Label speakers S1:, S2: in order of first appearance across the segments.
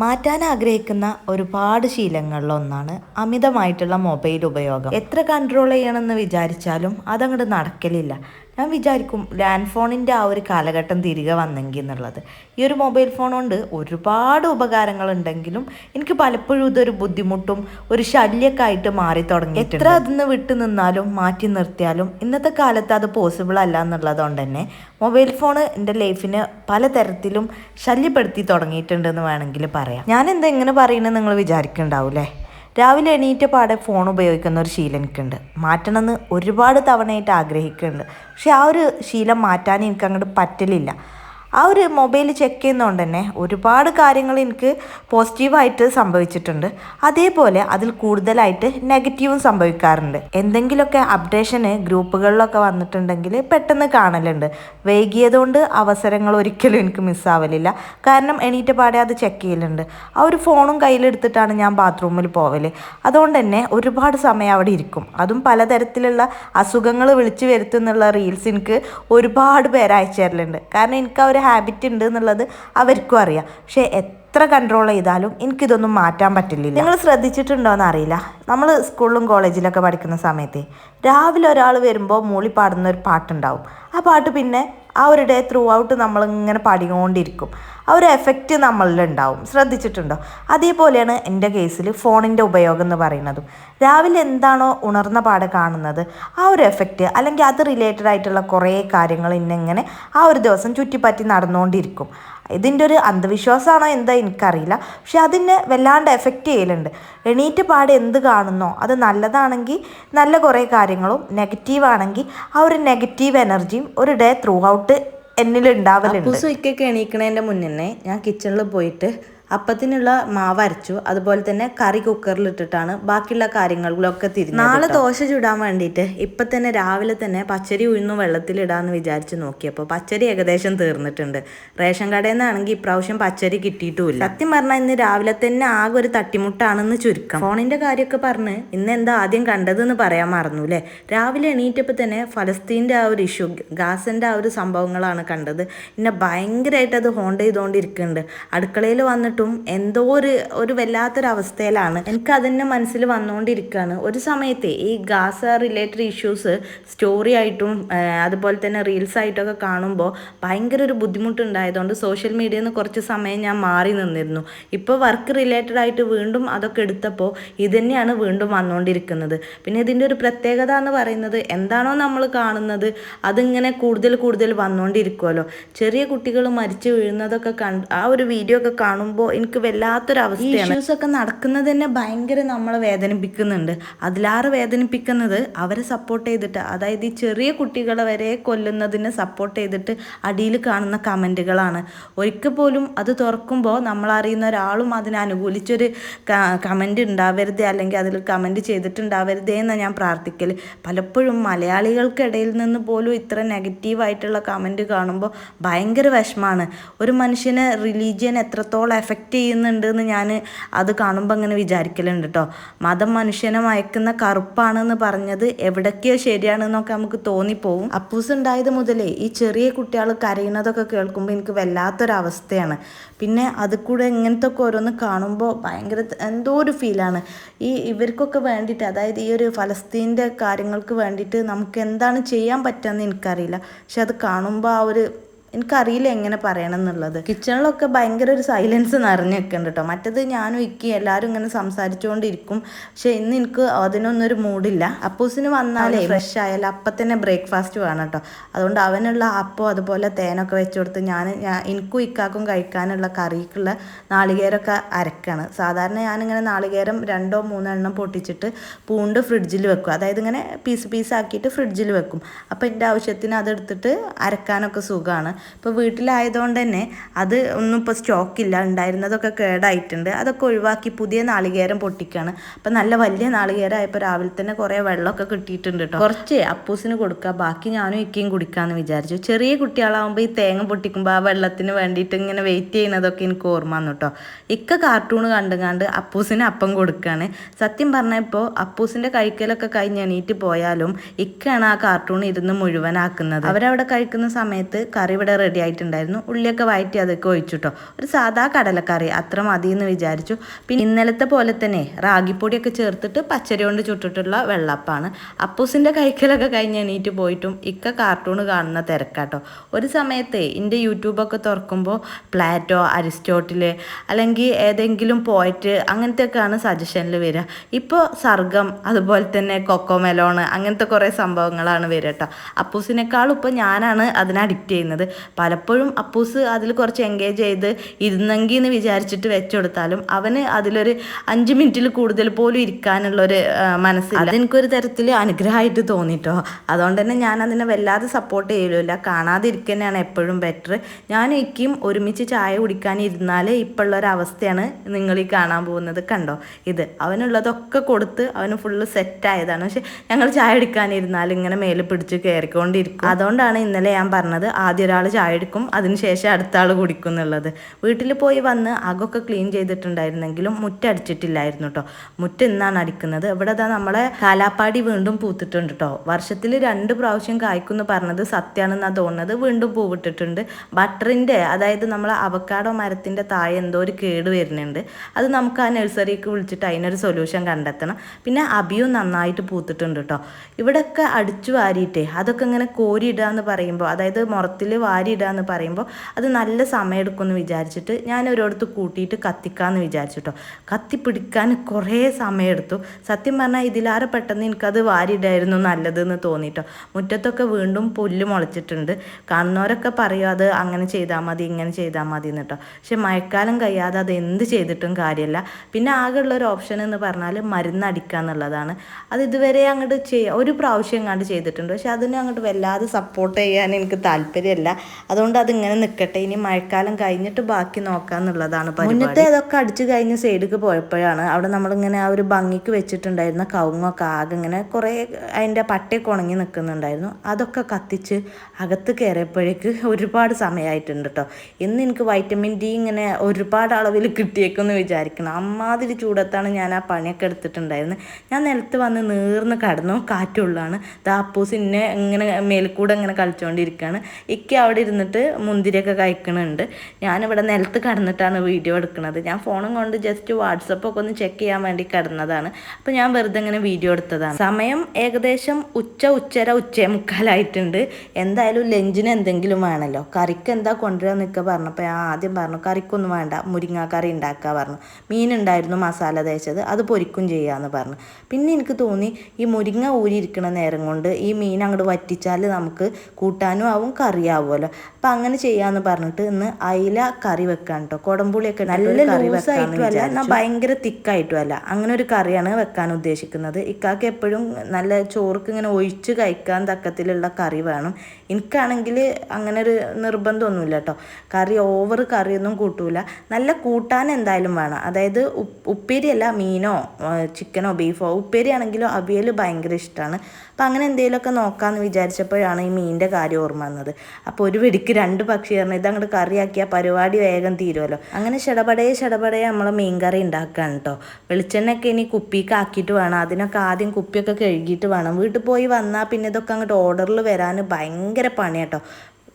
S1: മാറ്റാൻ ആഗ്രഹിക്കുന്ന ഒരുപാട് ശീലങ്ങളിലൊന്നാണ് അമിതമായിട്ടുള്ള മൊബൈൽ ഉപയോഗം. എത്ര കൺട്രോൾ ചെയ്യണമെന്ന് വിചാരിച്ചാലും അതങ്ങോട്ട് നടക്കലില്ല. ഞാൻ വിചാരിക്കും ലാൻഡ് ഫോണിന്റെ ആ ഒരു കാലഘട്ടം തിരികെ വന്നെങ്കിൽ എന്നുള്ളത്. ഈ ഒരു മൊബൈൽ ഫോൺ കൊണ്ട് ഒരുപാട് ഉപകാരങ്ങളുണ്ടെങ്കിലും എനിക്ക് പലപ്പോഴും ഇതൊരു ബുദ്ധിമുട്ടും ഒരു ശല്യമൊക്കെ ആയിട്ട് മാറി തുടങ്ങി എത്ര അതിന്ന് വിട്ടു നിന്നാലും മാറ്റി നിർത്തിയാലും ഇന്നത്തെ കാലത്ത് അത് പോസിബിൾ അല്ല എന്നുള്ളതുകൊണ്ട് തന്നെ മൊബൈൽ ഫോൺ എന്റെ ലൈഫിന് പലതരത്തിലും ശല്യപ്പെടുത്തി തുടങ്ങിയിട്ടുണ്ടെന്ന് വേണമെങ്കിൽ പറയാം. ഞാൻ എന്താ ഇങ്ങനെ പറയുന്നത് നിങ്ങൾ വിചാരിക്കുന്നുണ്ടാവൂലേ രാവിലെ എണീറ്റ പാടെ ഫോൺ ഉപയോഗിക്കുന്ന ഒരു ശീലം എനിക്കുണ്ട്. മാറ്റണമെന്ന് ഒരുപാട് തവണയായിട്ട് ആഗ്രഹിക്കുന്നുണ്ട്. പക്ഷെ ആ ഒരു ശീലം മാറ്റാൻ എനിക്ക് അങ്ങോട്ട് പറ്റലില്ല. ആ ഒരു മൊബൈൽ ചെക്ക് ചെയ്യുന്നതുകൊണ്ട് തന്നെ ഒരുപാട് കാര്യങ്ങൾ എനിക്ക് പോസിറ്റീവായിട്ട് സംഭവിച്ചിട്ടുണ്ട്. അതേപോലെ അതിൽ കൂടുതലായിട്ട് നെഗറ്റീവും സംഭവിക്കാറുണ്ട്. എന്തെങ്കിലുമൊക്കെ അപ്ഡേഷന് ഗ്രൂപ്പുകളിലൊക്കെ വന്നിട്ടുണ്ടെങ്കിൽ പെട്ടെന്ന് കാണലുണ്ട്. വൈകിയതുകൊണ്ട് അവസരങ്ങൾ ഒരിക്കലും എനിക്ക് മിസ്സാവലില്ല കാരണം എണീറ്റ പാടെ അത് ചെക്ക് ചെയ്യലുണ്ട്. ആ ഒരു ഫോണും കയ്യിലെടുത്തിട്ടാണ് ഞാൻ ബാത്റൂമിൽ പോവൽ അതുകൊണ്ട് തന്നെ ഒരുപാട് സമയം അവിടെ ഇരിക്കും. അതും പലതരത്തിലുള്ള അസുഖങ്ങൾ വിളിച്ചു വരുത്തുന്നുള്ള റീൽസ് എനിക്ക് ഒരുപാട് പേര് അയച്ചു തരലുണ്ട്. കാരണം എനിക്ക് ആ ഒരു ഹാബിറ്റ് ഉണ്ട് എന്നുള്ളത് അവർക്കും അറിയാം. പക്ഷേ എത്ര കൺട്രോൾ ചെയ്താലും എനിക്കിതൊന്നും മാറ്റാൻ പറ്റില്ല. നിങ്ങൾ ശ്രദ്ധിച്ചിട്ടുണ്ടോയെന്ന് അറിയില്ല നമ്മൾ സ്കൂളിലും കോളേജിലൊക്കെ പഠിക്കുന്ന സമയത്ത് രാവിലെ ഒരാൾ വരുമ്പോൾ മൂളി പാടുന്ന ഒരു പാട്ടുണ്ടാവും. ആ പാട്ട് പിന്നെ ആ ഒരു ഡേ ത്രൂ ഔട്ട് നമ്മളിങ്ങനെ പാടിക്കൊണ്ടിരിക്കും. ആ ഒരു എഫക്റ്റ് നമ്മളിലുണ്ടാവും ശ്രദ്ധിച്ചിട്ടുണ്ടോ? അതേപോലെയാണ് എന്റെ കേസിൽ ഫോണിന്റെ ഉപയോഗം എന്ന് പറയുന്നതും. രാവിലെ എന്താണോ ഉണർന്ന പാടെ കാണുന്നത് ആ ഒരു എഫക്റ്റ് അല്ലെങ്കിൽ അത് റിലേറ്റഡ് ആയിട്ടുള്ള കുറേ കാര്യങ്ങൾ ഇന്നിങ്ങനെ ആ ഒരു ദിവസം ചുറ്റിപ്പറ്റി നടന്നുകൊണ്ടിരിക്കും. ഇതിന്റെ ഒരു അന്ധവിശ്വാസമാണോ എന്താ എനിക്കറിയില്ല. പക്ഷെ അതിനെ വല്ലാണ്ട് എഫക്റ്റ് ചെയ്യലുണ്ട്. എണീറ്റ് പാടെ എന്ത് കാണുന്നോ അത് നല്ലതാണെങ്കിൽ നല്ല കുറേ കാര്യങ്ങളും നെഗറ്റീവ് ആണെങ്കിൽ ആ ഒരു നെഗറ്റീവ് എനർജിയും ഒരു ഡേ ത്രൂ ഔട്ട് എന്നിൽ ഉണ്ടാവലുണ്ട് സുയിക്കൊക്കെ എണീക്കണതിന്റെ മുന്നേ ഞാൻ കിച്ചണിൽ പോയിട്ട് അപ്പത്തിനുള്ള മാവ് അരച്ചു. അതുപോലെ തന്നെ കറി കുക്കറിൽ ഇട്ടിട്ടാണ് ബാക്കിയുള്ള കാര്യങ്ങളിലൊക്കെ തിരിഞ്ഞു നാളെ ദോശ ചുടാൻ വേണ്ടിയിട്ട് ഇപ്പം തന്നെ രാവിലെ തന്നെ പച്ചരി ഉഴുന്നു വെള്ളത്തിലിടാന്ന് വിചാരിച്ച് നോക്കിയപ്പോൾ പച്ചരി ഏകദേശം തീർന്നിട്ടുണ്ട്. റേഷൻ കടയിൽ നിന്നാണെങ്കിൽ ഇപ്രാവശ്യം പച്ചരി കിട്ടിയിട്ടുമില്ല. സത്യം പറഞ്ഞാൽ ഇന്ന് രാവിലെ തന്നെ ആകെ ഒരു തട്ടിമുട്ടാണെന്ന് ചുരുക്കം. ഫോണിന്റെ കാര്യമൊക്കെ പറഞ്ഞ് ഇന്ന് എന്താ ആദ്യം കണ്ടതെന്ന് പറയാൻ മറന്നു അല്ലേ രാവിലെ എണീറ്റപ്പോൾ തന്നെ ഫലസ്തീന്റെ ആ ഒരു ഇഷ്യൂ ഗാസിന്റെ ആ ഒരു സംഭവങ്ങളാണ് കണ്ടത്. എന്നെ ഭയങ്കരമായിട്ട് അത് ഹോണ്ട് ചെയ്തുകൊണ്ടിരിക്കുന്നുണ്ട് അടുക്കളയിൽ വന്നിട്ടും എന്തോ ഒരു ഒരു വല്ലാത്തൊരവസ്ഥയിലാണ്. എനിക്ക് അതിന്റെ മനസ്സിൽ വന്നുകൊണ്ടിരിക്കുകയാണ് ഒരു സമയത്ത് ഈ ഗാസ റിലേറ്റഡ് ഇഷ്യൂസ് സ്റ്റോറി ആയിട്ടും അതുപോലെ തന്നെ റീൽസ് ആയിട്ടൊക്കെ കാണുമ്പോൾ ഭയങ്കര ഒരു ബുദ്ധിമുട്ടുണ്ടായതുകൊണ്ട് സോഷ്യൽ മീഡിയയിൽ നിന്ന് കുറച്ച് സമയം ഞാൻ മാറി നിന്നിരുന്നു. ഇപ്പോൾ വർക്ക് റിലേറ്റഡ് ആയിട്ട് വീണ്ടും അതൊക്കെ എടുത്തപ്പോൾ ഇത് തന്നെയാണ് വീണ്ടും വന്നുകൊണ്ടിരിക്കുന്നത് പിന്നെ ഇതിന്റെ ഒരു പ്രത്യേകത എന്ന് പറയുന്നത് എന്താണോ നമ്മൾ കാണുന്നത് അതിങ്ങനെ കൂടുതൽ കൂടുതൽ വന്നുകൊണ്ടിരിക്കുമല്ലോ ചെറിയ കുട്ടികൾ മരിച്ചു വീഴുന്നതൊക്കെ കണ്ട് ആ ഒരു വീഡിയോ ഒക്കെ കാണുമ്പോൾ എനിക്ക് വല്ലാത്തൊരവസ്ഥയാണ്. ഇഷ്യൂസ് ഒക്കെ നടക്കുന്നത് തന്നെ ഭയങ്കര നമ്മളെ വേദനിപ്പിക്കുന്നുണ്ട്. അതിലാറ് വേദനിപ്പിക്കുന്നത് അവരെ സപ്പോർട്ട് ചെയ്തിട്ട് അതായത് ഈ ചെറിയ കുട്ടികളെ വരെ കൊല്ലുന്നതിന് സപ്പോർട്ട് ചെയ്തിട്ട് അടിയിൽ കാണുന്ന കമന്റുകളാണ് ഒരിക്കൽ പോലും അത് തുറക്കുമ്പോൾ നമ്മളറിയുന്ന ഒരാളും അതിനെ അനുകൂലിച്ചൊരു കമന്റ് ഉണ്ടാവരുതേ അല്ലെങ്കിൽ അതിൽ കമന്റ് ചെയ്തിട്ടുണ്ടാവരുതേ എന്നാണ് ഞാൻ പ്രാർത്ഥിക്കൽ പലപ്പോഴും മലയാളികൾക്കിടയിൽ നിന്ന് പോലും ഇത്ര നെഗറ്റീവായിട്ടുള്ള കമന്റ് കാണുമ്പോൾ ഭയങ്കര വിഷമാണ്. ഒരു മനുഷ്യനെ റിലീജിയൻ എത്രത്തോളം എഫക്റ്റ് ചെയ്യുന്നുണ്ട് എന്ന് ഞാൻ അത് കാണുമ്പോൾ അങ്ങനെ വിചാരിക്കലുണ്ട് കേട്ടോ മതം മനുഷ്യനെ മയക്കുന്ന കറുപ്പാണെന്ന് പറഞ്ഞത് എവിടൊക്കെയോ ശരിയാണെന്നൊക്കെ നമുക്ക് തോന്നിപ്പോവും. അപ്പൂസ് ഉണ്ടായത് മുതലേ ഈ ചെറിയ കുട്ടികൾ കരയുന്നതൊക്കെ കേൾക്കുമ്പോൾ എനിക്ക് വല്ലാത്തൊരവസ്ഥയാണ്. പിന്നെ അത് കൂടെ ഇങ്ങനത്തെ ഒക്കെ ഓരോന്ന് കാണുമ്പോൾ ഭയങ്കര എന്തോ ഒരു ഫീലാണ്. ഈ ഇവർക്കൊക്കെ വേണ്ടിയിട്ട് അതായത് ഈ ഒരു ഫലസ്തീന്റെ കാര്യങ്ങൾക്ക് വേണ്ടിയിട്ട് നമുക്ക് എന്താണ് ചെയ്യാൻ പറ്റുകയെന്ന് എനിക്കറിയില്ല. പക്ഷെ അത് കാണുമ്പോൾ ആ ഒരു എനിക്കറിയില്ല എങ്ങനെ പറയണം എന്നുള്ളത്. കിച്ചണിലൊക്കെ ഭയങ്കര ഒരു സൈലൻസ് നിറഞ്ഞു നിൽക്കുന്നുണ്ട് കേട്ടോ മറ്റത് ഞാനും ഇക്കി എല്ലാവരും ഇങ്ങനെ സംസാരിച്ചുകൊണ്ടിരിക്കും പക്ഷെ ഇന്ന് എനിക്ക് അതിനൊന്നും ഒരു മൂഡില്ല അപ്പൂസിന് വന്നാലേ ഫ്രഷ് ആയാലും അപ്പം തന്നെ ബ്രേക്ക്ഫാസ്റ്റ് വേണം കേട്ടോ അതുകൊണ്ട് അവനുള്ള അപ്പം അതുപോലെ തേനൊക്കെ വെച്ച് കൊടുത്ത് ഞാൻ ഞാൻ എനിക്കും ഇക്കാക്കും കഴിക്കാനുള്ള കറിക്കുള്ള നാളികേരമൊക്കെ അരക്കാണ്. സാധാരണ ഞാനിങ്ങനെ നാളികേരം രണ്ടോ മൂന്നോ എണ്ണം പൊട്ടിച്ചിട്ട് പൂണ്ട് ഫ്രിഡ്ജിൽ വെക്കും. അതായത് ഇങ്ങനെ പീസ് പീസ് ആക്കിയിട്ട് ഫ്രിഡ്ജിൽ വെക്കും. അപ്പോൾ എന്റെ ആവശ്യത്തിന് അതെടുത്തിട്ട് അരക്കാനൊക്കെ സുഖമാണ്. ഇപ്പോൾ വീട്ടിലായതുകൊണ്ട് തന്നെ അത് ഒന്നും ഇപ്പോൾ സ്റ്റോക്കില്ല ഉണ്ടായിരുന്നതൊക്കെ കേടായിട്ടുണ്ട്. അതൊക്കെ ഒഴിവാക്കി പുതിയ നാളികേരം പൊട്ടിക്കുകയാണ് അപ്പോൾ നല്ല വലിയ നാളികേരമായപ്പോൾ രാവിലെ തന്നെ കുറേ വെള്ളമൊക്കെ കിട്ടിയിട്ടുണ്ട് കേട്ടോ കുറച്ച് അപ്പൂസിന് കൊടുക്കുക ബാക്കി ഞാനും ഇക്കയും കുടിക്കാമെന്ന് വിചാരിച്ചു. ചെറിയ കുട്ടികളാകുമ്പോൾ ഈ തേങ്ങ പൊട്ടിക്കുമ്പോൾ ആ വെള്ളത്തിന് വേണ്ടിയിട്ട് ഇങ്ങനെ വെയിറ്റ് ചെയ്യുന്നതൊക്കെ എനിക്ക് ഓർമ്മ വന്നു കേട്ടോ ഇക്ക കാർട്ടൂൺ കണ്ടുകാണ്ട് അപ്പൂസിന് അപ്പം കൊടുക്കുകയാണ് സത്യം പറഞ്ഞാൽ ഇപ്പോൾ അപ്പൂസിന്റെ കഴിക്കലൊക്കെ കഴിഞ്ഞ് എണീറ്റ് പോയാലും ഇക്കയാണ് ആ കാർട്ടൂൺ ഇരുന്ന് മുഴുവനാക്കുന്നത്. അവരവിടെ കഴിക്കുന്ന സമയത്ത് കറി ഇവിടെ റെഡി ആയിട്ടുണ്ടായിരുന്നു. ഉള്ളിയൊക്കെ വഴറ്റി അതൊക്കെ ഒഴിച്ചു കേട്ടോ ഒരു സാധാ കടലക്കറി അത്ര മതി എന്ന് വിചാരിച്ചു. പിന്നെ ഇന്നലത്തെ പോലെ തന്നെ റാഗിപ്പൊടിയൊക്കെ ചേർത്തിട്ട് പച്ചരി കൊണ്ട് ചുട്ടിട്ടുള്ള വെള്ളപ്പാണ്. അപ്പൂസിന്റെ കൈക്കലൊക്കെ കഴിഞ്ഞ് എണീറ്റ് പോയിട്ടും ഇക്ക കാർട്ടൂൺ കാണുന്ന തിരക്കാട്ടോ. ഒരു സമയത്ത് എന്റെ യൂട്യൂബൊക്കെ തുറക്കുമ്പോൾ പ്ലാറ്റോ അരിസ്റ്റോട്ടിൽ അല്ലെങ്കിൽ ഏതെങ്കിലും പോയറ്റ് അങ്ങനത്തെയൊക്കെയാണ് സജഷനിൽ വരിക ഇപ്പോൾ സർഗം അതുപോലെ തന്നെ കൊക്കോ മെലോണ് അങ്ങനത്തെ കുറേ സംഭവങ്ങളാണ് വരിക കേട്ടോ അപ്പൂസിനേക്കാളും ഇപ്പോൾ ഞാനാണ് അതിനെ അഡിക്റ്റ് ചെയ്യുന്നത്. പലപ്പോഴും അപ്പൂസ് അതിൽ കുറച്ച് എൻഗേജ് ചെയ്ത് ഇരുന്നെങ്കിൽ എന്ന് വിചാരിച്ചിട്ട് വെച്ചുകൊടുത്താലും അവന് അതിലൊരു അഞ്ച് മിനിറ്റിൽ കൂടുതൽ പോലും ഇരിക്കാനുള്ളൊരു മനസ്സ് അതെനിക്കൊരു തരത്തിൽ അനുഗ്രഹമായിട്ട് തോന്നിട്ടോ. അതുകൊണ്ട് തന്നെ ഞാൻ അതിനെ വല്ലാതെ സപ്പോർട്ട് ചെയ്യലില്ല കാണാതിരിക്കുന്നതാണ് എപ്പോഴും ബെറ്റർ ഞാൻ ഇക്കും ഒരുമിച്ച് ചായ കുടിക്കാൻ ഇരുന്നാൽ ഇപ്പോഴുള്ള ഒരു അവസ്ഥയാണ് നിങ്ങൾ ഈ കാണാൻ പോകുന്നത് കണ്ടോ? ഇത് അവനുള്ളതൊക്കെ കൊടുത്ത് അവന് ഫുള്ള് സെറ്റായതാണ് പക്ഷെ ഞങ്ങൾ ചായ എടുക്കാനിരുന്നാൽ ഇങ്ങനെ മേലെ പിടിച്ച് കയറിക്കൊണ്ടിരിക്കും അതുകൊണ്ടാണ് ഇന്നലെ ഞാൻ പറഞ്ഞത് ആദ്യ ഒരാൾ ചായ എടുക്കും. അതിനുശേഷം അടുത്ത ആൾ കുടിക്കും എന്നുള്ളത്. വീട്ടിൽ പോയി വന്ന് അകൊക്കെ ക്ലീൻ ചെയ്തിട്ടുണ്ടായിരുന്നെങ്കിലും മുറ്റടിച്ചിട്ടില്ലായിരുന്നു കേട്ടോ മുറ്റ ഇന്നാണ് അടിക്കുന്നത്. ഇവിടെ അതാ നമ്മളെ കാലാപ്പാടി വീണ്ടും പൂത്തിട്ടുണ്ട് കേട്ടോ വർഷത്തിൽ രണ്ട് പ്രാവശ്യം കായ്ക്കുമെന്ന് പറഞ്ഞത് സത്യമാണെന്നാണ് തോന്നുന്നത്. വീണ്ടും പൂവിട്ടിട്ടുണ്ട്. ബട്ടറിന്റെ അതായത് നമ്മളെ അവക്കാടോ മരത്തിന്റെ താഴെ എന്തോ ഒരു കേട് വരുന്നുണ്ട്. അത് നമുക്ക് ആ നഴ്സറിക്ക് വിളിച്ചിട്ട് അതിനൊരു സൊല്യൂഷൻ കണ്ടെത്തണം. പിന്നെ അബിയും നന്നായിട്ട് പൂത്തിട്ടുണ്ട് കേട്ടോ ഇവിടെയൊക്കെ അടിച്ചു വാരിയിട്ടേ അതൊക്കെ ഇങ്ങനെ കോരിയിടുക എന്ന് പറയുമ്പോൾ അതായത് മുറത്തിൽ വാരിയിടുക എന്ന് പറയുമ്പോൾ അത് നല്ല സമയമെടുക്കുമെന്ന് വിചാരിച്ചിട്ട് ഞാൻ ഒരിടത്ത് കൂട്ടിയിട്ട് കത്തിക്കാമെന്ന് വിചാരിച്ചു കേട്ടോ കത്തി പിടിക്കാൻ കുറേ സമയമെടുത്തു സത്യം പറഞ്ഞാൽ ഇതിലാറെ പെട്ടെന്ന് എനിക്കത് വാരിയിടായിരുന്നു നല്ലതെന്ന് തോന്നിട്ടോ. മുറ്റത്തൊക്കെ വീണ്ടും പുല്ല് മുളച്ചിട്ടുണ്ട്. കാണുന്നവരൊക്കെ പറയും അത് അങ്ങനെ ചെയ്താൽ മതി ഇങ്ങനെ ചെയ്താൽ മതി എന്ന് കേട്ടോ പക്ഷെ മഴക്കാലം കഴിയാതെ അത് എന്ത് ചെയ്തിട്ടും കാര്യമല്ല പിന്നെ ആകെയുള്ള ഒരു ഓപ്ഷൻ എന്ന് പറഞ്ഞാൽ മരുന്ന് അടിക്കുക എന്നുള്ളതാണ്. അത് ഇതുവരെ അങ്ങോട്ട് ചെയ്യ ഒരു പ്രാവശ്യം അങ്ങോട്ട് ചെയ്തിട്ടുണ്ട്. പക്ഷെ അതിനെ അങ്ങോട്ട് വല്ലാതെ സപ്പോർട്ട് ചെയ്യാൻ എനിക്ക് താല്പര്യമല്ല അതുകൊണ്ട് അതിങ്ങനെ നിൽക്കട്ടെ ഇനി മഴക്കാലം കഴിഞ്ഞിട്ട് ബാക്കി നോക്കാന്നുള്ളതാണ് മുന്നത്തെ അതൊക്കെ അടിച്ചു കഴിഞ്ഞ് സൈഡിലേക്ക് പോയപ്പോഴാണ് അവിടെ നമ്മളിങ്ങനെ ആ ഒരു ഭംഗിക്ക് വെച്ചിട്ടുണ്ടായിരുന്ന കവുങ്ങൊക്കെ ആകെ ഇങ്ങനെ കുറേ അതിന്റെ പട്ടയൊക്കെ ഉണങ്ങി നിൽക്കുന്നുണ്ടായിരുന്നു. അതൊക്കെ കത്തിച്ച് അകത്ത് കയറിയപ്പോഴേക്ക് ഒരുപാട് സമയമായിട്ടുണ്ട് കേട്ടോ. ഇന്ന് എനിക്ക് വൈറ്റമിൻ ഡി ഇങ്ങനെ ഒരുപാട് അളവിൽ കിട്ടിയേക്കെന്ന് വിചാരിക്കണം. അമ്മാതിരി ചൂടത്താണ് ഞാൻ ആ പണിയൊക്കെ എടുത്തിട്ടുണ്ടായിരുന്നത്. ഞാൻ നിലത്ത് വന്ന് നീർന്ന് കടന്നു കാറ്റുള്ളതാണ്. ദാപ്പൂസ് ഇന്നെ ഇങ്ങനെ മേൽക്കൂടെ ഇങ്ങനെ കളിച്ചുകൊണ്ടിരിക്കുകയാണ് ഇക്ക അവിടെ ഇരുന്നിട്ട് മുന്തിരിയൊക്കെ കഴിക്കണുണ്ട്. ഞാനിവിടെ നിലത്ത് കടന്നിട്ടാണ് വീഡിയോ എടുക്കുന്നത്. ഞാൻ ഫോണും കൊണ്ട് ജസ്റ്റ് വാട്സപ്പൊക്കെ ഒന്ന് ചെക്ക് ചെയ്യാൻ വേണ്ടി കിടന്നതാണ്. അപ്പോൾ ഞാൻ വെറുതെ ഇങ്ങനെ വീഡിയോ എടുത്തതാണ്. സമയം ഏകദേശം ഉച്ച ഉച്ചര ഉച്ചേ മുക്കാലായിട്ടുണ്ട്. എന്തായാലും ലഞ്ചിന് എന്തെങ്കിലും വേണമല്ലോ കറിക്ക് എന്താ കൊണ്ടുവരാൻ നിൽക്കുക പറഞ്ഞപ്പോൾ ഞാൻ ആദ്യം പറഞ്ഞു കറിക്കൊന്നും വേണ്ട. മുരിങ്ങാക്കറി ഉണ്ടാക്കുക പറഞ്ഞു. മീനുണ്ടായിരുന്നു മസാല തേച്ചത്. അത് പൊരിക്കും ചെയ്യാമെന്ന് പറഞ്ഞു. പിന്നെ എനിക്ക് തോന്നി ഈ മുരിങ്ങ ഊരിയിരിക്കുന്ന നേരം കൊണ്ട് ഈ മീൻ അങ്ങോട്ട് വറ്റിച്ചാൽ നമുക്ക് കൂട്ടാനും ആവും കറിയാവുമല്ലോ. അപ്പം അങ്ങനെ ചെയ്യാന്ന് പറഞ്ഞിട്ട് ഇന്ന് അയില കറി വെക്കാൻ കേട്ടോ കുടംപുളിയൊക്കെ നല്ല കറി എന്നാൽ ഭയങ്കര തിക്കായിട്ടും അല്ല. അങ്ങനെ ഒരു കറിയാണ് വെക്കാൻ ഉദ്ദേശിക്കുന്നത്. ഇക്കാക്ക് എപ്പോഴും നല്ല ചോർക്ക് ഇങ്ങനെ ഒഴിച്ച് കഴിക്കാൻ തക്കത്തിലുള്ള കറി വേണം. എനിക്കാണെങ്കിൽ അങ്ങനെ ഒരു നിർബന്ധമൊന്നുമില്ല കേട്ടോ കറി ഓവർ കറിയൊന്നും കൂട്ടൂല. നല്ല കൂട്ടാൻ എന്തായാലും വേണം. അതായത് ഉപ്പ് ഉപ്പേരിയല്ല മീനോ ചിക്കനോ ബീഫോ ഉപ്പേരി ആണെങ്കിലോ അവിയൽ ഭയങ്കര ഇഷ്ടമാണ് അപ്പം അങ്ങനെ എന്തെങ്കിലുമൊക്കെ നോക്കാമെന്ന് വിചാരിച്ചപ്പോഴാണ് ഈ മീനിന്റെ കാര്യം ഓർമ്മ വന്നത്. അപ്പോൾ ഒരു വെടിക്ക് രണ്ട് പക്ഷി പറഞ്ഞു ഇത് അങ്ങോട്ട് കറിയാക്കിയാൽ പരിപാടി വേഗം തീരുമല്ലോ അങ്ങനെ ഷടപടയെ ഷടപടയെ നമ്മൾ മീൻ കറി ഉണ്ടാക്കാൻ കേട്ടോ വെളിച്ചെണ്ണയൊക്കെ ഇനി കുപ്പിക്ക് ആക്കിയിട്ട് വേണം. അതിനൊക്കെ ആദ്യം കുപ്പിയൊക്കെ കഴുകിയിട്ട് വേണം. വീട്ടിൽ പോയി വന്നാൽ പിന്നെ ഇതൊക്കെ അങ്ങോട്ട് ഓർഡറിൽ വരാൻ ഭയങ്കര പണിയാട്ടോ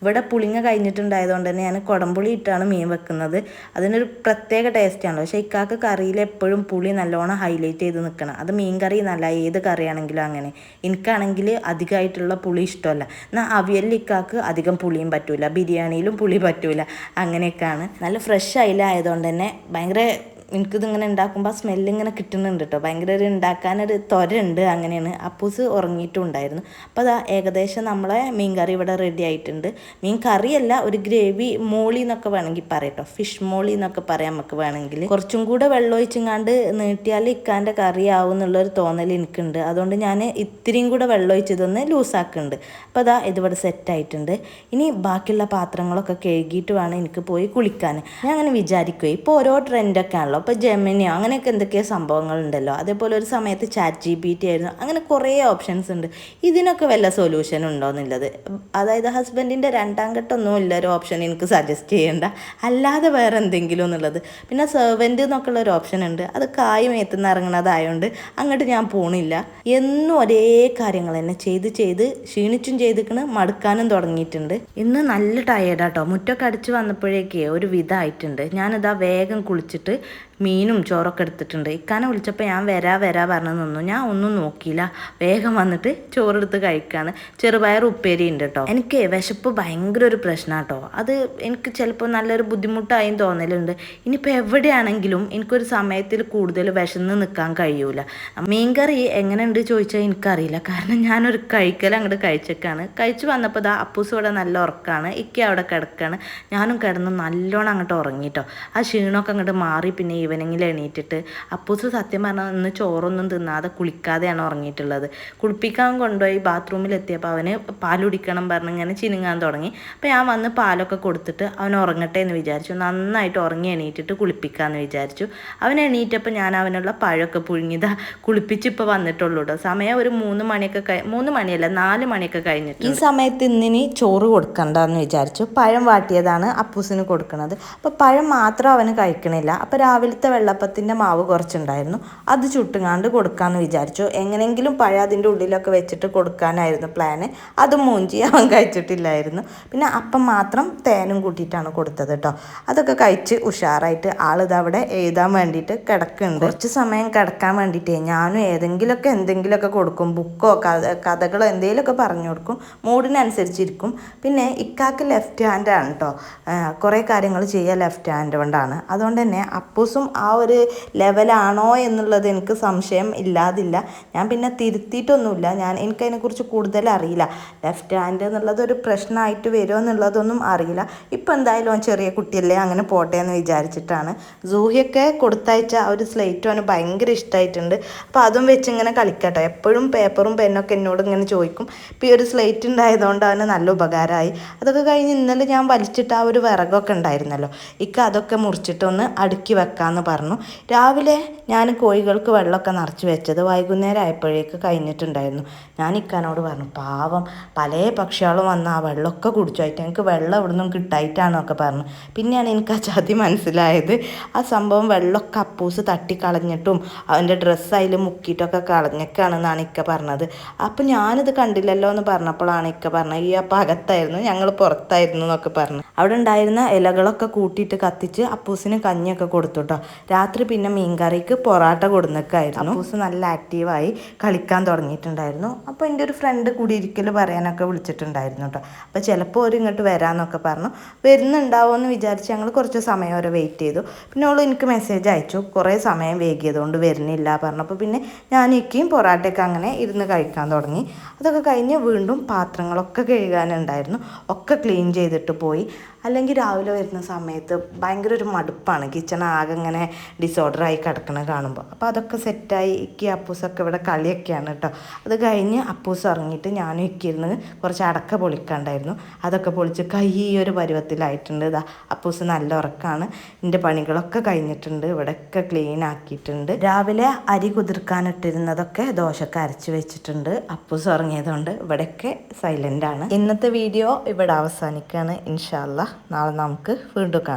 S1: ഇവിടെ പുളിങ്ങ കഴിഞ്ഞിട്ടുണ്ടായതുകൊണ്ട് തന്നെ ഞാൻ കുടംപുളി ഇട്ടാണ് മീൻ വെക്കുന്നത്. അതിനൊരു പ്രത്യേക ടേസ്റ്റാണല്ലോ പക്ഷേ ഇക്കാക്ക് കറിയിൽ എപ്പോഴും പുളി നല്ലോണം ഹൈലൈറ്റ് ചെയ്ത് നിൽക്കണം. അത് മീൻ കറി എന്നല്ല ഏത് കറിയാണെങ്കിലും അങ്ങനെ. എനിക്കാണെങ്കിൽ അധികമായിട്ടുള്ള പുളി ഇഷ്ടമല്ല. എന്നാൽ അവിയലിൽ ഇക്കാക്ക് അധികം പുളിയും പറ്റൂല. ബിരിയാണിയിലും പുളി പറ്റൂല. അങ്ങനെയൊക്കെയാണ്. നല്ല ഫ്രഷ് അയിലായതുകൊണ്ട് തന്നെ ഭയങ്കര എനിക്കിതിങ്ങനെ ഉണ്ടാക്കുമ്പോൾ ആ സ്മെല്ല് ഇങ്ങനെ കിട്ടുന്നുണ്ട് കേട്ടോ ഭയങ്കര ഒരു ഉണ്ടാക്കാനൊരു തൊരയുണ്ട് അങ്ങനെയാണ്. അപ്പൂസ് ഉറങ്ങിയിട്ടും ഉണ്ടായിരുന്നു അപ്പോൾ അതാ ഏകദേശം നമ്മളെ മീൻ കറി ഇവിടെ റെഡി ആയിട്ടുണ്ട്. മീൻ കറിയല്ല ഒരു ഗ്രേവി മോളി എന്നൊക്കെ വേണമെങ്കിൽ പറയട്ടോ ഫിഷ് മോളി എന്നൊക്കെ പറയാം നമുക്ക് വേണമെങ്കിൽ. കുറച്ചും കൂടെ വെള്ളം ഒഴിച്ചെങ്ങാണ്ട് നീട്ടിയാൽ ഇക്കാന്റെ കറി ആവും എന്നുള്ളൊരു തോന്നൽ എനിക്കുണ്ട്. അതുകൊണ്ട് ഞാൻ ഇത്തിരിയും കൂടെ വെള്ളമൊഴിച്ചതൊന്ന് ലൂസാക്കുന്നുണ്ട്. അപ്പോൾ അതാ ഇതിവിടെ സെറ്റായിട്ടുണ്ട് ഇനി ബാക്കിയുള്ള പാത്രങ്ങളൊക്കെ കഴുകിയിട്ട് വേണം എനിക്ക് പോയി കുളിക്കാൻ. ഞാൻ അങ്ങനെ വിചാരിക്കുക ഇപ്പോൾ ഓരോ ട്രെൻഡൊക്കെ ആണല്ലോ ഉണ്ടല്ലോ അപ്പോൾ ജെമിനിയോ അങ്ങനെയൊക്കെ എന്തൊക്കെയോ സംഭവങ്ങളുണ്ടല്ലോ. അതേപോലെ ഒരു സമയത്ത് ചാറ്റ് ജി ബി ടി ആയിരുന്നു. അങ്ങനെ കുറേ ഓപ്ഷൻസ് ഉണ്ട്. ഇതിനൊക്കെ വല്ല സൊല്യൂഷൻ ഉണ്ടോ എന്നുള്ളത്? അതായത് ഹസ്ബൻഡിന്റെ രണ്ടാം ഘട്ടമൊന്നും ഇല്ല ഒരു ഓപ്ഷൻ എനിക്ക് സജസ്റ്റ് ചെയ്യേണ്ട. അല്ലാതെ വേറെ എന്തെങ്കിലും എന്നുള്ളത്. പിന്നെ സെർവന്റ് എന്നൊക്കെ ഉള്ള ഒരു ഓപ്ഷൻ ഉണ്ട്. അത് കായ് മേത്തുനിന്ന് ഇറങ്ങണതായതുകൊണ്ട് അങ്ങോട്ട് ഞാൻ പോണില്ല. എന്നും ഒരേ കാര്യങ്ങൾ തന്നെ. ചെയ്ത് ചെയ്ത് ക്ഷീണിച്ചും ചെയ്തിക്കണ് മടുക്കാനും തുടങ്ങിയിട്ടുണ്ട്. ഇന്ന് നല്ല ടയേർഡാട്ടോ മുറ്റൊക്കെ അടിച്ച് വന്നപ്പോഴേക്കേ ഒരു വിധമായിട്ടുണ്ട് ഞാനിതാ വേഗം കുളിച്ചിട്ട് മീനും ചോറൊക്കെ എടുത്തിട്ടുണ്ട്. ഇക്കാനെ വിളിച്ചപ്പോൾ ഞാൻ വരാ വരാ പറഞ്ഞു നിന്നു. ഞാൻ ഒന്നും നോക്കിയില്ല. വേഗം വന്നിട്ട് ചോറെടുത്ത് കഴിക്കുകയാണ് ചെറുപയർ ഉപ്പേരി ഉണ്ട് കേട്ടോ എനിക്ക് വിശപ്പ് ഭയങ്കര ഒരു പ്രശ്നമാണ് കേട്ടോ അത് എനിക്ക് ചിലപ്പോൾ നല്ലൊരു ബുദ്ധിമുട്ടായും തോന്നലുണ്ട്. ഇനിയിപ്പോൾ എവിടെയാണെങ്കിലും എനിക്കൊരു സമയത്തിൽ കൂടുതൽ വിശന്ന് നിൽക്കാൻ കഴിയൂല. മീൻകറി എങ്ങനെയുണ്ട് ചോദിച്ചാൽ എനിക്കറിയില്ല. കാരണം ഞാനൊരു കഴിക്കൽ അങ്ങോട്ട് കഴിച്ചേക്കാണ്. കഴിച്ചു വന്നപ്പോൾ ദാ അപ്പൂസ് ഇവിടെ നല്ല ഉറക്കാണ്. ഇക്ക അവിടെ കിടക്കാണ്. ഞാനും കിടന്ന് നല്ലോണം അങ്ങോട്ട് ഉറങ്ങിട്ടോ ആ ക്ഷീണമൊക്കെ അങ്ങോട്ട് മാറി. പിന്നെ ഈവനിങ്ങിൽ എണീറ്റിട്ട്. അപ്പൂസ് സത്യം പറഞ്ഞാൽ ഇന്ന് ചോറൊന്നും തിന്നാതെ കുളിക്കാതെയാണ് ഉറങ്ങിയിട്ടുള്ളത്. കുളിപ്പിക്കാൻ കൊണ്ടുപോയി ബാത്റൂമിൽ എത്തിയപ്പോൾ അവന് പാലുടിക്കണം പറഞ്ഞ് ഇങ്ങനെ ചിനുങ്ങാൻ തുടങ്ങി. അപ്പോൾ ഞാൻ വന്ന് പാലൊക്കെ കൊടുത്തിട്ട് അവൻ ഉറങ്ങട്ടെ എന്ന് വിചാരിച്ചു. നന്നായിട്ട് ഉറങ്ങി എണീറ്റിട്ട് കുളിപ്പിക്കാമെന്ന് വിചാരിച്ചു. അവൻ എണീറ്റപ്പോൾ ഞാൻ അവനുള്ള പഴമൊക്കെ പുഴുങ്ങിയതാ കുളിപ്പിച്ചിപ്പോൾ വന്നിട്ടുള്ളൂ കേട്ടോ സമയം ഒരു മൂന്ന് മണിയൊക്കെ മൂന്ന് മണിയല്ല നാല് മണിയൊക്കെ കഴിഞ്ഞിട്ട് ഈ സമയത്ത് ഇന്നിനി ചോറ് കൊടുക്കണ്ടെന്ന് വിചാരിച്ചു. പഴം വാട്ടിയതാണ് അപ്പൂസിന് കൊടുക്കുന്നത് അപ്പോൾ പഴം മാത്രം അവന് കഴിക്കണില്ല. അപ്പോൾ രാവിലത്തെ വെള്ളപ്പത്തിന്റെ മാവ് കുറച്ചുണ്ടായിരുന്നു. അത് ചുട്ടുങ്ങാണ്ട് കൊടുക്കാമെന്ന് വിചാരിച്ചു. എങ്ങനെയെങ്കിലും പഴം അതിന്റെ ഉള്ളിലൊക്കെ വെച്ചിട്ട് കൊടുക്കാനായിരുന്നു പ്ലാന് അത് മൂഞ്ചി അവൻ കഴിച്ചിട്ടില്ലായിരുന്നു. പിന്നെ അപ്പം മാത്രം തേനും കൂട്ടിയിട്ടാണ് കൊടുത്തത് കേട്ടോ അതൊക്കെ കഴിച്ച് ഉഷാറായിട്ട് ആളിതവിടെ എഴുതാൻ വേണ്ടിയിട്ട് കിടക്കുന്നുണ്ട്. കുറച്ച് സമയം കിടക്കാൻ വേണ്ടിയിട്ടേ ഞാനും ഏതെങ്കിലുമൊക്കെ എന്തെങ്കിലുമൊക്കെ കൊടുക്കും. ബുക്കോ കഥ കഥകളോ എന്തെങ്കിലുമൊക്കെ പറഞ്ഞു കൊടുക്കും. മൂഡിനനുസരിച്ചിരിക്കും. പിന്നെ ഇക്കാക്ക് ലെഫ്റ്റ് ഹാൻഡാണ് കേട്ടോ കുറേ കാര്യങ്ങൾ ചെയ്യുക ലെഫ്റ്റ് ഹാൻഡ് കൊണ്ടാണ്. അതുകൊണ്ട് തന്നെ അപ്പൂസും ആ ഒരു ലെവലാണോ എന്നുള്ളത് എനിക്ക് സംശയം ഇല്ലാതില്ല. ഞാൻ പിന്നെ തിരുത്തിയിട്ടൊന്നുമില്ല. ഞാൻ എനിക്കതിനെക്കുറിച്ച് കൂടുതൽ അറിയില്ല. ലെഫ്റ്റ് ഹാൻഡ് എന്നുള്ളത് ഒരു പ്രശ്നമായിട്ട് വരുമോ എന്നുള്ളതൊന്നും അറിയില്ല. ഇപ്പം എന്തായാലും ചെറിയ കുട്ടിയല്ലേ അങ്ങനെ പോട്ടെ എന്ന് വിചാരിച്ചിട്ടാണ്. ജൂഹിയൊക്കെ കൊടുത്തയച്ച ആ ഒരു സ്ലേറ്റും അവന് ഭയങ്കര ഇഷ്ടമായിട്ടുണ്ട്. അപ്പോൾ അതും വെച്ച് ഇങ്ങനെ കളിക്കട്ടെ. എപ്പോഴും പേപ്പറും പെന്നൊക്കെ എന്നോട് ഇങ്ങനെ ചോദിക്കും. ഇപ്പോൾ ഈ ഒരു സ്ലേറ്റ് ഉണ്ടായതുകൊണ്ട് അവന് നല്ല ഉപകാരമായി. അതൊക്കെ കഴിഞ്ഞ് ഇന്നലെ ഞാൻ വലിച്ചിട്ട് ആ ഒരു വിറകൊക്കെ ഉണ്ടായിരുന്നല്ലോ. ഇക്ക അതൊക്കെ മുറിച്ചിട്ടൊന്ന് അടുക്കി വെക്കാമെന്ന് പറഞ്ഞു. രാവിലെ ഞാൻ കോഴികൾക്ക് വെള്ളമൊക്കെ നിറച്ച് വെച്ചത് വൈകുന്നേരം ആയപ്പോഴേക്ക് കഴിഞ്ഞിട്ടുണ്ടായിരുന്നു. ഞാൻ ഇക്കാനോട് പറഞ്ഞു പാവം പല പക്ഷികളും വന്ന് ആ വെള്ളമൊക്കെ കുടിച്ചായിട്ട് എനിക്ക് വെള്ളം ഇവിടെ നിന്നും കിട്ടായിട്ടാണെന്നൊക്കെ പറഞ്ഞു. പിന്നെയാണ് എനിക്ക് ആ ചതി മനസ്സിലായത്. ആ സംഭവം വെള്ളമൊക്കെ അപ്പൂസ് തട്ടിക്കളഞ്ഞിട്ടും അവന്റെ ഡ്രസ്സ് അതിൽ മുക്കിയിട്ടൊക്കെ കളഞ്ഞൊക്കെയാണെന്നാണ് ഇക്ക പറഞ്ഞത്. അപ്പം ഞാനിത് കണ്ടില്ലല്ലോ എന്ന് പറഞ്ഞപ്പോഴാണ് ഇക്ക പറഞ്ഞത് ഈ അപ്പം അകത്തായിരുന്നു ഞങ്ങൾ പുറത്തായിരുന്നു എന്നൊക്കെ പറഞ്ഞു അവിടെ ഉണ്ടായിരുന്ന ഇലകളൊക്കെ കൂട്ടിയിട്ട് കത്തിച്ച് അപ്പൂസിന് കഞ്ഞിയൊക്കെ കൊടുത്തു കേട്ടോ രാത്രി പിന്നെ മീൻകറിക്ക് പൊറാട്ട കൊടുന്നൊക്കെയായിരുന്നു. ദിവസം നല്ല ആക്റ്റീവായി കളിക്കാൻ തുടങ്ങിയിട്ടുണ്ടായിരുന്നു. അപ്പോൾ എന്റെ ഒരു ഫ്രണ്ട് കൂടിയിരിക്കൽ പറയാനൊക്കെ വിളിച്ചിട്ടുണ്ടായിരുന്നു കേട്ടോ അപ്പോൾ ചിലപ്പോൾ ഒരു ഇങ്ങോട്ട് വരാമെന്നൊക്കെ പറഞ്ഞു. വരുന്നുണ്ടാവുമെന്ന് വിചാരിച്ച് ഞങ്ങൾ കുറച്ച് സമയം വരെ വെയിറ്റ് ചെയ്തു. പിന്നെ അവൾ എനിക്ക് മെസ്സേജ് അയച്ചു. കുറേ സമയം വൈകിയതുകൊണ്ട് വരുന്നില്ല പറഞ്ഞപ്പോൾ പിന്നെ ഞാൻ ഇക്കയും പൊറാട്ടയൊക്കെ അങ്ങനെ ഇരുന്ന് കഴിക്കാൻ തുടങ്ങി. അതൊക്കെ കഴിഞ്ഞ് വീണ്ടും പാത്രങ്ങളൊക്കെ കഴുകാനുണ്ടായിരുന്നു. ഒക്കെ ക്ലീൻ ചെയ്തിട്ട് പോയി. അല്ലെങ്കിൽ രാവിലെ വരുന്ന സമയത്ത് ഭയങ്കര ഒരു മടുപ്പാണ്. കിച്ചൺ ആകെ ഇങ്ങനെ ഡിസോർഡറായി കിടക്കണത് കാണുമ്പോൾ അപ്പോൾ അതൊക്കെ സെറ്റായി ഇക്കി അപ്പൂസൊക്കെ ഇവിടെ കളിയൊക്കെയാണ് കേട്ടോ അത് കഴിഞ്ഞ് അപ്പൂസ് ഇറങ്ങിയിട്ട് ഞാനും ഇക്കിരുന്ന് കുറച്ച് അടക്ക പൊളിക്കണ്ടായിരുന്നു. അതൊക്കെ പൊളിച്ച് കൈ ഈ ഒരു പരുവത്തിലായിട്ടുണ്ട്. ഇതാ അപ്പൂസ് നല്ല ഉറക്കമാണ് എന്റെ പണികളൊക്കെ കഴിഞ്ഞിട്ടുണ്ട്. ഇവിടെയൊക്കെ ക്ലീൻ ആക്കിയിട്ടുണ്ട്. രാവിലെ അരി കുതിർക്കാനിട്ടിരുന്നതൊക്കെ ദോശക്ക് അരച്ച് വെച്ചിട്ടുണ്ട്. അപ്പൂസ് ഇറങ്ങിയതുകൊണ്ട് ഇവിടെയൊക്കെ സൈലന്റ് ആണ്. ഇന്നത്തെ വീഡിയോ ഇവിടെ അവസാനിക്കുകയാണ് ഇൻഷാല്ല നാളെ നമുക്ക് വീണ്ടും കാണാം.